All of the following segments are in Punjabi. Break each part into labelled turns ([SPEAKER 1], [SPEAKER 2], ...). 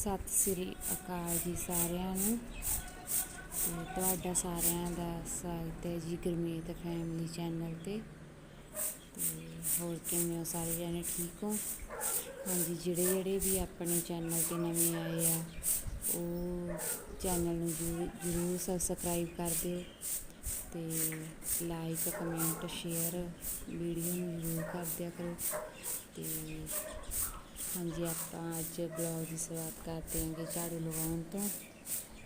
[SPEAKER 1] ਸਤਿ ਸ੍ਰੀ ਅਕਾਲ ਜੀ ਸਾਰਿਆਂ ਨੂੰ। ਤੇ ਤੁਹਾਡਾ ਸਾਰਿਆਂ ਦਾ ਸਵਾਗਤ ਹੈ ਜੀ ਗੁਰਮੀਤ ਫੈਮਿਲੀ ਚੈਨਲ ਤੇ। ਤੇ ਹੋਰ ਕਿਵੇਂ ਹੋ ਸਾਰੇ ਜਣੇ? ਠੀਕ ਹੋ? ਹਾਂਜੀ, ਜਿਹੜੇ ਜਿਹੜੇ ਵੀ ਆਪਣੇ ਚੈਨਲ ਤੇ ਨਵੇਂ ਆਏ ਆ, ਉਹ ਚੈਨਲ ਨੂੰ ਜ਼ਰੂਰ ਜ਼ਰੂਰ ਸਬਸਕ੍ਰਾਈਬ ਕਰ ਦਿਓ ਤੇ ਲਾਈਕ ਕਮੈਂਟ ਸ਼ੇਅਰ ਵੀਡੀਓ ਨੂੰ ਜ਼ਰੂਰ ਕਰ ਦਿਆ ਕਰੋ। ਤੇ ਹਾਂਜੀ, ਆਪਾਂ ਅੱਜ ਬਲੌਗ ਦੀ ਸ਼ੁਰੂਆਤ ਕਰਦੇ ਹਾਂਗੇ ਝਾੜੂ ਲਗਾਉਣ ਤੋਂ।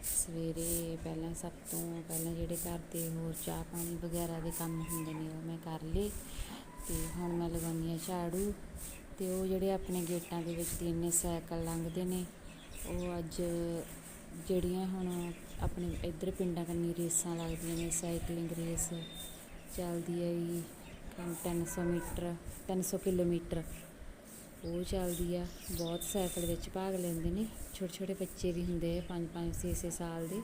[SPEAKER 1] ਸਵੇਰੇ ਪਹਿਲਾਂ ਸਭ ਤੋਂ ਪਹਿਲਾਂ ਜਿਹੜੇ ਘਰ ਦੇ ਹੋਰ ਚਾਹ ਪਾਣੀ ਵਗੈਰਾ ਦੇ ਕੰਮ ਹੁੰਦੇ ਨੇ, ਉਹ ਮੈਂ ਕਰ ਲਏ। ਤੇ ਹੁਣ ਮੈਂ ਲਗਾਉਂਦੀ ਹਾਂ ਝਾੜੂ। ਤੇ ਉਹ ਜਿਹੜੇ ਆਪਣੇ ਗੇਟਾਂ ਦੇ ਵਿੱਚ ਦੀ ਇੰਨੇ ਸਾਈਕਲ ਲੰਘਦੇ ਨੇ, ਉਹ ਅੱਜ ਜਿਹੜੀਆਂ ਹੁਣ ਆਪਣੇ ਇੱਧਰ ਪਿੰਡਾਂ ਕੰਨੀ ਰੇਸਾਂ ਲੱਗਦੀਆਂ ਨੇ ਸਾਈਕਲਿੰਗ ਰੇਸ ਚੱਲਦੀ ਹੈ ਜੀ। 300 ਮੀਟਰ 300 ਕਿਲੋਮੀਟਰ। ਉਹ ਚੱਲਦੀ ਆ, ਬਹੁਤ ਸਾਈਕਲ ਵਿੱਚ ਭਾਗ ਲੈਂਦੇ ਨੇ, ਛੋਟੇ ਛੋਟੇ ਬੱਚੇ ਵੀ ਹੁੰਦੇ ਆ 5 5 6 6 ਸਾਲ ਦੇ।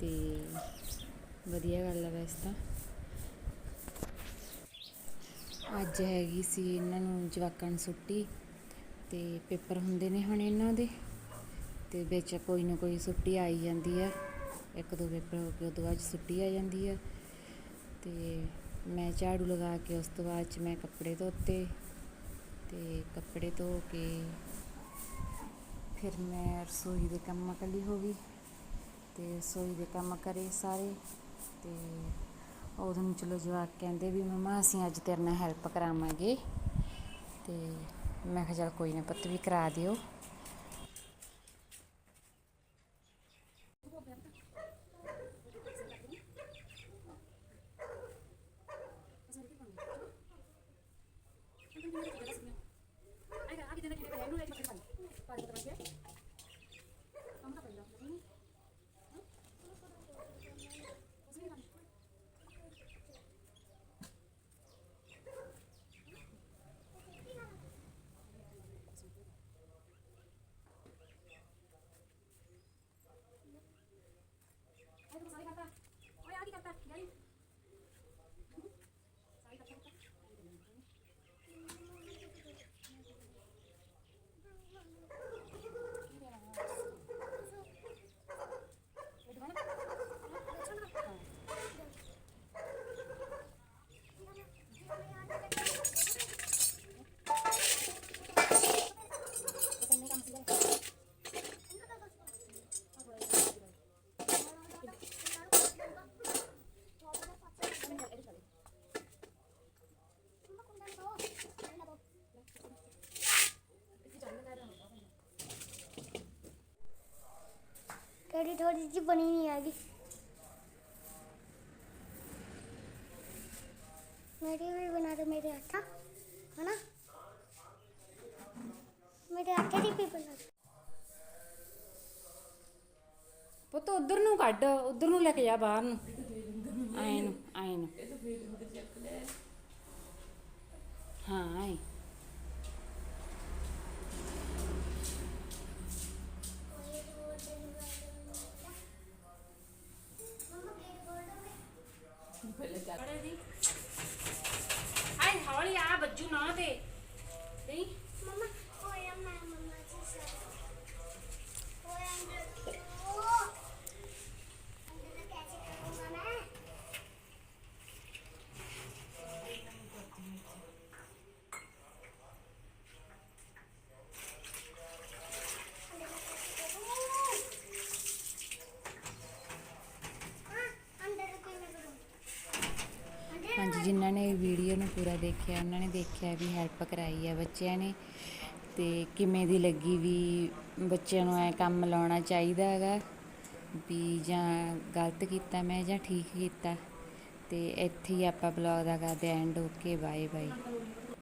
[SPEAKER 1] ਤੇ ਵਧੀਆ ਗੱਲ ਆ ਵੈਸੇ ਤਾਂ। ਅੱਜ ਹੈਗੀ ਸੀ ਇਹਨਾਂ ਨੂੰ ਜਵਾਕਾਂ ਨੂੰ ਛੁੱਟੀ, ਤੇ ਪੇਪਰ ਹੁੰਦੇ ਨੇ ਹੁਣ ਇਹਨਾਂ ਦੇ। ਤੇ ਵਿੱਚ ਕੋਈ ਨਾ ਕੋਈ ਛੁੱਟੀ ਆਈ ਜਾਂਦੀ ਆ, ਇੱਕ ਦੋ ਪੇਪਰ ਹੋ ਕੇ ਉਦੋਂ ਬਾਅਦ 'ਚ ਛੁੱਟੀ ਆ ਜਾਂਦੀ ਆ। ਤੇ ਮੈਂ ਝਾੜੂ ਲਗਾ ਕੇ ਉਸ ਤੋਂ ਬਾਅਦ ਚ ਮੈਂ ਕੱਪੜੇ ਧੋਤੇ ਤੇ ਕੱਪੜੇ ਧੋ ਕੇ ਫਿਰ ਮੈਂ ਰਸੋਈ ਦੇ ਕੰਮ ਕੱਲੀ ਹੋ ਗਈ ਅਤੇ ਰਸੋਈ ਦੇ ਕੰਮ ਕਰੇ ਸਾਰੇ ਅਤੇ ਉਦੋਂ ਨੂੰ ਚਲੋ ਜਵਾਕ ਕਹਿੰਦੇ ਵੀ, ਮਮਾ, ਅਸੀਂ ਅੱਜ ਤੇਰੇ ਨਾਲ ਹੈਲਪ ਕਰਾਵਾਂਗੇ ਤੇ ਮੈਂ ਕਿਹਾ ਚਲ ਕੋਈ ਨਾ ਪੁੱਤ, ਵੀ ਕਰਾ ਦਿਓ।
[SPEAKER 2] थोड़ी थोड़ी सी बनी नहीं आ गई मेरी भी बना दो मेरे अच्छा है ना मेरे आटे की भी बना दो
[SPEAKER 1] ਪੁੱਤ ਉਧਰ ਨੂੰ ਕੱਢ ਉਧਰ ਨੂੰ ਲੈ ਕੇ ਜਾ ਬਾਹਰ ਨੂੰ ਆਏ ਨੂੰ ਆਏ ਨੂੰ ਹਾਂ ਆਏ
[SPEAKER 2] હું પહેલે ત્યાં અરે દી આ હવાળી આ બચ્ચું ન દે નહીં
[SPEAKER 1] ਹਾਂਜੀ, ਜਿਨ੍ਹਾਂ ਨੇ ਵੀਡੀਓ ਨੂੰ ਪੂਰਾ ਦੇਖਿਆ, ਉਹਨਾਂ ਨੇ ਦੇਖਿਆ ਵੀ ਹੈਲਪ ਕਰਾਈ ਹੈ ਬੱਚਿਆਂ ਨੇ ਤੇ ਕਿਵੇਂ ਦੀ ਲੱਗੀ ਵੀ ਬੱਚਿਆਂ ਨੂੰ ਐ ਕੰਮ ਲਾਉਣਾ ਚਾਹੀਦਾ ਹੈਗਾ ਵੀ ਜਾਂ ਗਲਤ ਕੀਤਾ ਮੈਂ ਜਾਂ ਠੀਕ ਕੀਤਾ ਤੇ ਇੱਥੇ ਹੀ ਆਪਾਂ ਬਲੌਗ ਦਾ ਕਰਦੇ ਐਂਡ ਓਕੇ ਬਾਏ ਬਾਏ